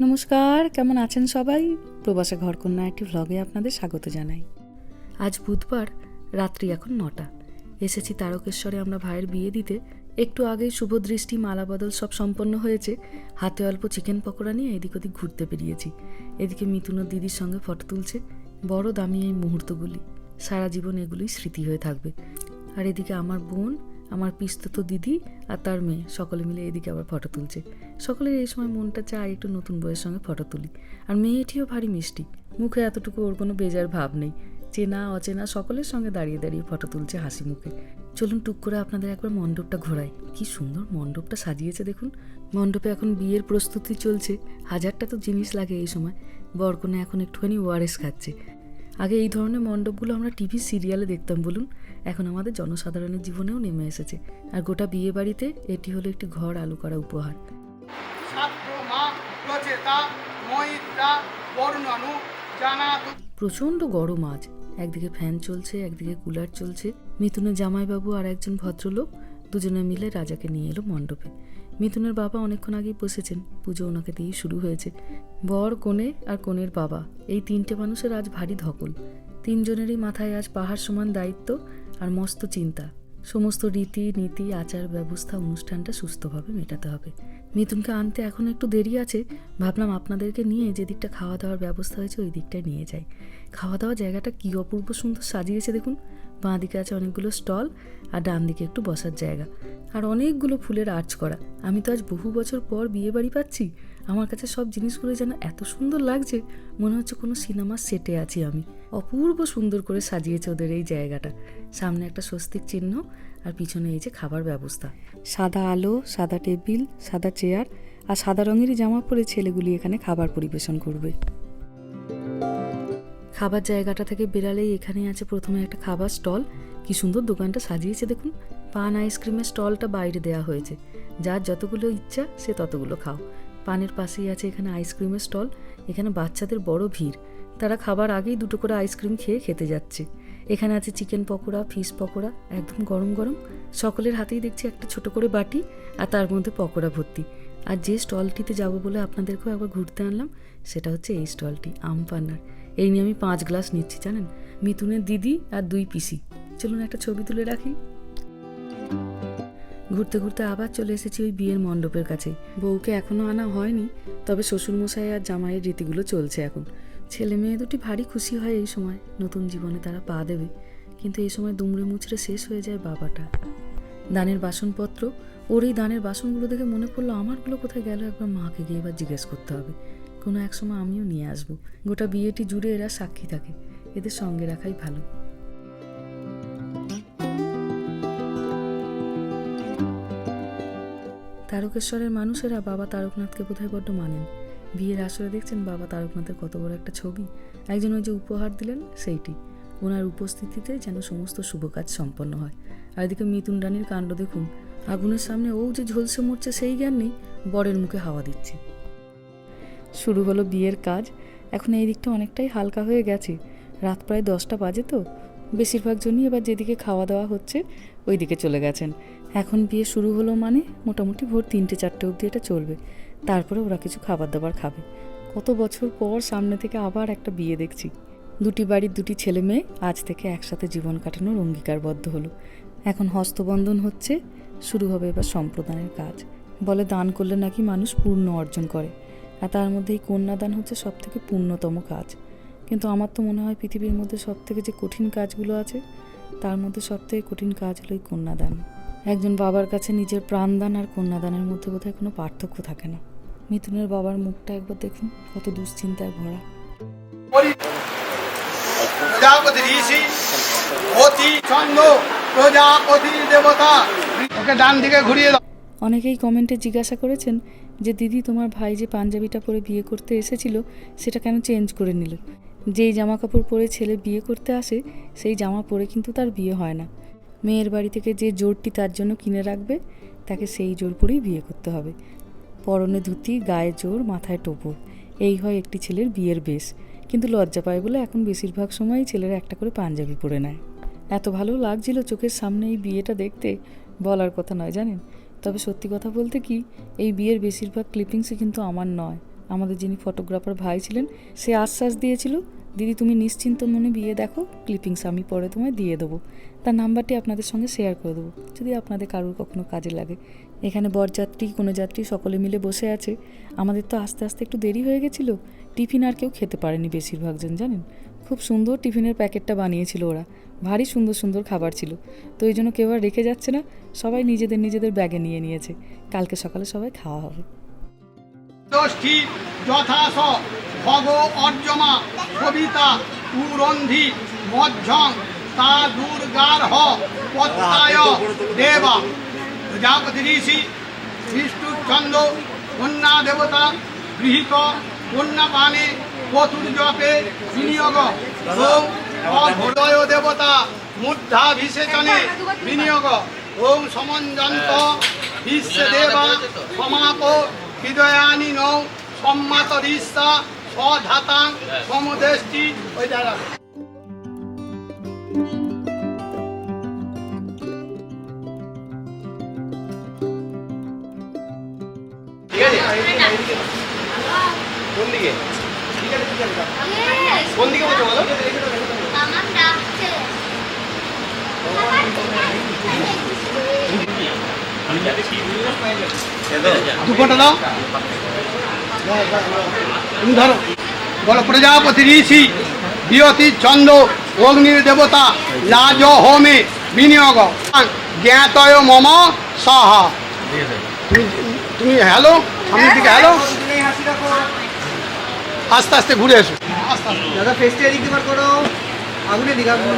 নমস্কার, কেমন আছেন সবাই? প্রবাসে ঘরকন্যা একটি ভ্লগে আপনাদের স্বাগত জানাই। আজ বুধবার, রাত্রি এখন নটা। এসেছি তারকেশ্বরে আমরা ভাইয়ের বিয়ে দিতে। একটু আগে শুভ দৃষ্টি, মালা বদল সব সম্পন্ন হয়েছে। হাতে অল্প চিকেন পকোড়া নিয়ে এদিক ওদিক ঘুরতে বেরিয়েছি। এদিকে মিথুনও দিদির সঙ্গে ফটো তুলছে। বড় দামি এই মুহূর্তগুলি। সারা জীবন এগুলোই স্মৃতি হয়ে থাকবে। আর এদিকে আমার বোন আমার পিস্তত দিদি আর তার মেয়ে, সকলে মিলে এদিকে আবার ফটো তুলছে। সকলের এই সময় মনটা চায় একটু নতুন বইয়ের সঙ্গে ফটো তুলি। আর মেয়েটিও ভারী মিষ্টি। মুখে এতটুকু ওর কোনো বেজার ভাব নেই। চেনা, অচেনা সকলের সঙ্গে দাঁড়িয়ে দাঁড়িয়ে ফটো তুলছে হাসি মুখে। চলুন টুক করে আপনাদের একবার মণ্ডপটা ঘোরাই। কি সুন্দর মণ্ডপটা সাজিয়েছে দেখুন। মণ্ডপে এখন বিয়ের প্রস্তুতি চলছে। হাজারটা তো জিনিস লাগে এই সময়। বরকনে এখন একটুখানি ওয়ারেস খাচ্ছে। আগে এই ধরনের মণ্ডপগুলো আমরা টিভি সিরিয়ালে দেখতাম বলুন। এখন আমাদের জনসাধারণের জীবনেও নেমে এসেছে। আর গোটা বিয়ে বাড়িতে এটি হলো একটি ঘর আলু করা উপহার। প্রচণ্ড গরম আজ। একদিকে ফ্যান চলছে একদিকে কুলার চলছে। মিথুনের জামাইবাবু আর একজন ভদ্রলোক দুজনে মিলে রাজাকে নিয়ে এলো মণ্ডপে। মিথুনের বাবা অনেকক্ষণ আগেই বসেছেন। পুজো ওনাকে দিয়েই শুরু হয়েছে। বর, কনে আর কনের বাবা, এই তিনটে মানুষের আজ ভারী ধকল। তিনজনেরই মাথায় আজ পাহাড় সমান দায়িত্ব আর মস্ত চিন্তা। সমস্ত রীতি, নীতি, আচার, ব্যবস্থা, অনুষ্ঠানটা সুস্থভাবে মেটাতে হবে। মিথুনকে আনতে এখন একটু দেরি আছে। ভাবলাম আপনাদেরকে নিয়ে যে দিকটা খাওয়া দাওয়ার ব্যবস্থা হয়েছে ওই দিকটায় নিয়ে যাই। খাওয়া দাওয়া জায়গাটা কী অপূর্ব সুন্দর সাজিয়েছে দেখুন। বাঁ দিকে আছে অনেকগুলো স্টল আর ডান দিকে একটু বসার জায়গা। আর অনেকগুলো ফুলের আর্চ করা। আমি তো আজ বহু বছর পর বিয়ে বাড়ি পাচ্ছি। আমার কাছে সব জিনিসগুলো যেন এত সুন্দর লাগছে, মনে হচ্ছে কোনো সিনেমার সেটে আছি আমি। অপূর্ব সুন্দর করে সাজিয়েছে ওদের এই জায়গাটা। সামনে একটা স্বস্তিক চিহ্ন আর পিছনে এই যে খাবার ব্যবস্থা। সাদা আলো, সাদা টেবিল, সাদা চেয়ার আর সাদা রঙেরই জামা পরে ছেলেগুলি এখানে খাবার পরিবেশন করবে। খাবার জায়গাটা থেকে বেরালেই এখানে আছে প্রথমে একটা খাবার স্টল। কি সুন্দর দোকানটা সাজিয়েছে দেখুন। পান আইসক্রিমের স্টলটা বাইরে দেওয়া হয়েছে। যার যতগুলো ইচ্ছা, সে ততগুলো খাও। পানের পাশেই আছে এখানে আইসক্রিমের স্টল। এখানে বাচ্চাদের বড় ভিড়। তারা খাবার আগেই দুটো করে আইসক্রিম খেয়ে খেতে যাচ্ছে। এখানে আছে চিকেন পকোড়া, ফিশ পকোড়া, একদম গরম গরম। সকলের হাতেই দেখছি একটা ছোট করে বাটি আর তার মধ্যে পকোড়া ভর্তি। আর যে স্টলটিতে যাব বলে আপনাদেরকেও একবার ঘুরতে আনলাম, সেটা হচ্ছে এই স্টলটি আম পান্নার এই নিয়ে আমি পাঁচ গ্লাস নিচ্ছি, জানেন? মিথুনের দিদি আর দুই পিসি। চলুন একটা ছবি তুলে রাখি। ঘুরতে ঘুরতে আবার চলে এসেছি ওই বিয়ের মণ্ডপের কাছে। বউকে এখনও আনা হয়নি, তবে শ্বশুরমশাই আর জামাইয়ের রীতিগুলো চলছে এখন। ছেলে মেয়ে দুটি ভারী খুশি হয় এই সময়, নতুন জীবনে তারা পা দেবে। কিন্তু এই সময় দুমড়ে মুচড়ে শেষ হয়ে যায় বাবাটা। দানের বাসনপত্র, ওর এই দানের বাসনগুলো দেখে মনে পড়ল আমারগুলো কোথায় গেল, একবার মাকে গিয়ে এবার জিজ্ঞেস করতে হবে। কোনো এক সময় আমিও নিয়ে আসব। গোটা বিয়েটি জুড়ে এরা সাক্ষী থাকে। এদের সঙ্গে রাখাই ভালো। তারকেশ্বরের মানুষেরা বাবা তারকনাথকে বোধহয় বড্ড মানেন। বিয়ের আসরে দেখছেন বাবা তারকনাথের কত বড় একটা ছবি। একজন ওই যে উপহার দিলেন, সেইটি। ওনার উপস্থিতিতে যেন সমস্ত শুভ কাজ সম্পন্ন হয়। আর এদিকে মিতুন রানীর কাণ্ড দেখুন। আগুনের সামনে ও যে ঝলসে মরছে সেই জ্ঞান নেই, বরের মুখে হাওয়া দিচ্ছে। শুরু হলো বিয়ের কাজ। এখন এই দিকটা অনেকটাই হালকা হয়ে গেছে। রাত প্রায় দশটা বাজে তো। বেশিরভাগ জনই এবার যেদিকে খাওয়া দাওয়া হচ্ছে ওই দিকে চলে গেছেন। এখন বিয়ে শুরু হলো মানে মোটামুটি ভোর তিনটে, চারটে অবধি এটা চলবে। তারপরে ওরা কিছু খাবার দাবার খাবে। কত বছর পর সামনে থেকে আবার একটা বিয়ে দেখছি। দুটি বাড়ির দুটি ছেলে মেয়ে আজ থেকে একসাথে জীবন কাটানোর অঙ্গীকারবদ্ধ হলো। এখন হস্তবন্ধন হচ্ছে, শুরু হবে এবার সম্প্রদানের কাজ। বলে দান করলে নাকি মানুষ পূর্ণ অর্জন করে। আর তার মধ্যে এই কন্যাদান হচ্ছে সব থেকে পূর্ণতম কাজ। কিন্তু আমার তো মনে হয় পৃথিবীর মধ্যে সব থেকে যে কঠিন কাজগুলো আছে, তার মধ্যে সব থেকে কঠিন কাজ হলো এই কন্যাদান। একজন বাবার কাছে নিজের প্রাণদান আর কন্যাদানের মধ্যে বোধহয় কোনো পার্থক্য থাকে না। মিথুনের বাবার মুখটা একবার দেখুন কত দুশ্চিন্তায় ভরা। অনেকেই কমেন্টে জিজ্ঞাসা করেছেন যে দিদি তোমার ভাই যে পাঞ্জাবিটা পরে বিয়ে করতে এসেছিল সেটা কেন চেঞ্জ করে নিল? যেই জামা কাপড় পরে ছেলে বিয়ে করতে আসে সেই জামা পরে কিন্তু তার বিয়ে হয় না। মেয়ের বাড়ি থেকে যে জোরটি তার জন্য কিনে রাখবে, তাকে সেই জোর পরেই বিয়ে করতে হবে। পরনে ধুতি, গায়ে জোর, মাথায় টোপর এই হয় একটি ছেলের বিয়ের বেশ। কিন্তু লজ্জা পায় বলে এখন বেশিরভাগ সময়ই ছেলেরা একটা করে পাঞ্জাবি পরে নেয়। এত ভালো লাগছিল চোখের সামনে এই বিয়েটা দেখতে, বলার কথা নয়, জানেন? তবে সত্যি কথা বলতে কি, এই বিয়ের বেশিরভাগ ক্লিপিংসই কিন্তু আমার নয়। আমাদের যিনি ফটোগ্রাফার ভাই ছিলেন, সে আশ্বাস দিয়েছিল দিদি, তুমি নিশ্চিন্ত মনে বিয়ে দেখো ক্লিপিংস আমি পরে তোমায় দিয়ে দেবো। তার নাম্বারটি আপনাদের সঙ্গে শেয়ার করে দেবো, যদি আপনাদের কারোর কখনো কাজে লাগে। এখানে বরযাত্রী, কোনো যাত্রী সকলে মিলে বসে আছে। আমাদের তো আস্তে আস্তে একটু দেরি হয়ে গেছিল। টিফিন আর কেউ খেতে পারেনি বেশিরভাগজন জানেন? খুব সুন্দর টিফিনের প্যাকেটটা বানিয়েছিল ওরা। ভারী সুন্দর সুন্দর খাবার ছিল। তো এই জন্য কেউ আর রেখে যাচ্ছে না। সবাই নিজেদের নিজেদের ব্যাগে নিয়ে নিয়েছে। কালকে সকালে সবাই খাওয়া হবে। ষষ্ঠী যথাস ভগ অর্জমা কবিতা উরন্ধি মধ্যং তা দুর্গার হ পত্তায় দেবা। প্রজাপতি ঋষি বিষ্ণুচন্দ্র কন্যা দেবতা গৃহীত কন্যা পানে চতুর্জপে বিনিয়োগ। ওম অভোদয় দেবতা মুদ্রাভিষেচনে বিনিয়োগ। ওম সমঞ্জন্ত বিশ্বদেবা সমাপ হৃদয়ানি নৌ সম্মাত রিস্তা স্বধাতাং সমদেষ্টি ওই দ্বারা কোন দিকে? কোন দিকে বলছো বলো? আমার ডাকছে দু প্রজাপতি ঋষি, বিয়তি চন্দ্র, অগ্নির দেবতা লাজ হোমে বিনিয়োগ। জ্ঞাতয় মম সাহা। তুমি হ্যালো? আমি দিকে হ্যালো? আস্তে আস্তে ঘুরে এসো। দাদা ফেসটা এদিক করো। দিকে আঙুল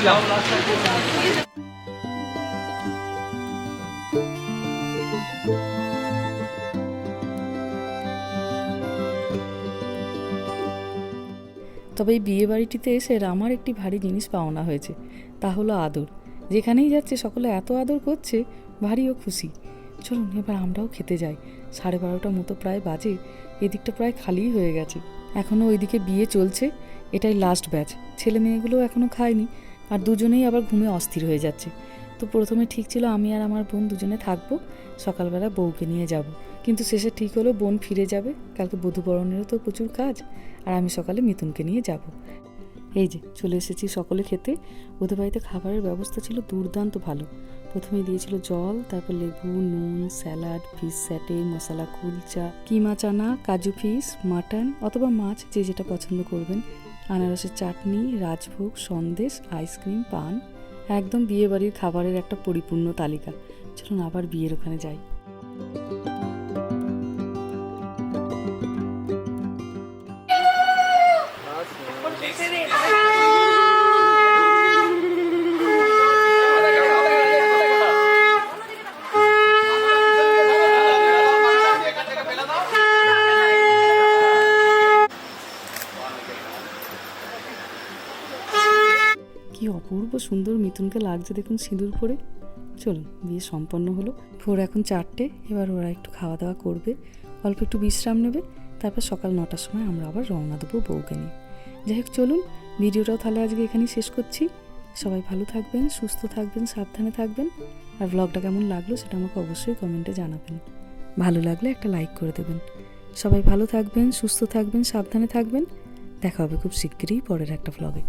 তবে এই বিয়ে বাড়িটিতে এসে রামার একটি ভারী জিনিস পাওনা হয়েছে, তা হলো আদর। যেখানেই যাচ্ছে, সকলে এত আদর করছে ভারীও খুশি। চলুন, এবার আমরাও খেতে যাই। সাড়ে বারোটার মতো প্রায় বাজে, এদিকটা প্রায় খালিই হয়ে গেছে। এখনও ওইদিকে বিয়ে চলছে, এটাই লাস্ট ব্যাচ ছেলে মেয়েগুলো এখনও খায়নি। আর দুজনেই আবার ঘুমে অস্থির হয়ে যাচ্ছে। তো প্রথমে ঠিক ছিল আমি আর আমার বোন দুজনে থাকব, সকালবেলা বউকে নিয়ে যাব। কিন্তু শেষে ঠিক হলো বোন ফিরে যাবে, কালকে বধুবরণেরও তো প্রচুর কাজ, আর আমি সকালে মিথুনকে নিয়ে যাব। এই যে, চলে এসেছি সকলে খেতে। ওদের বাড়িতে খাবারের ব্যবস্থা ছিল দুর্দান্ত ভালো। প্রথমে দিয়েছিল জল, তারপর লেবু, নুন, স্যালাড ফিস স্যাটে, মশলা কুলচা, কিমা চানা, কাজু ফিশ, মাটন, অথবা মাছ যে যেটা পছন্দ করবেন। আনারসের চাটনি, রাজভোগ, সন্দেশ, আইসক্রিম, পান, একদম বিয়ে বাড়ির খাবারের একটা পরিপূর্ণ তালিকা। চলুন আবার বিয়ের ওখানে যাই। সুন্দর মিথুনকে লাগছে দেখুন সিঁদুর পরে। চলুন, বিয়ে সম্পন্ন হলো। ভোর এখন চারটে, এবার ওরা একটু খাওয়া দাওয়া করবে। অল্প একটু বিশ্রাম নেবে। তারপর সকাল নটার সময় আমরা আবার রওনা দেবো বউকে নিয়ে। যাই হোক, চলুন, ভিডিওটাও তাহলে আজকে এখানেই শেষ করছি। সবাই ভালো থাকবেন, সুস্থ থাকবেন, সাবধানে থাকবেন। আর ব্লগটা কেমন লাগল সেটা আমাকে অবশ্যই কমেন্টে জানাবেন। ভালো লাগলে একটা লাইক করে দেবেন। সবাই ভালো থাকবেন, সুস্থ থাকবেন, সাবধানে থাকবেন। দেখা হবে খুব শিগগিরই পরের একটা ব্লগে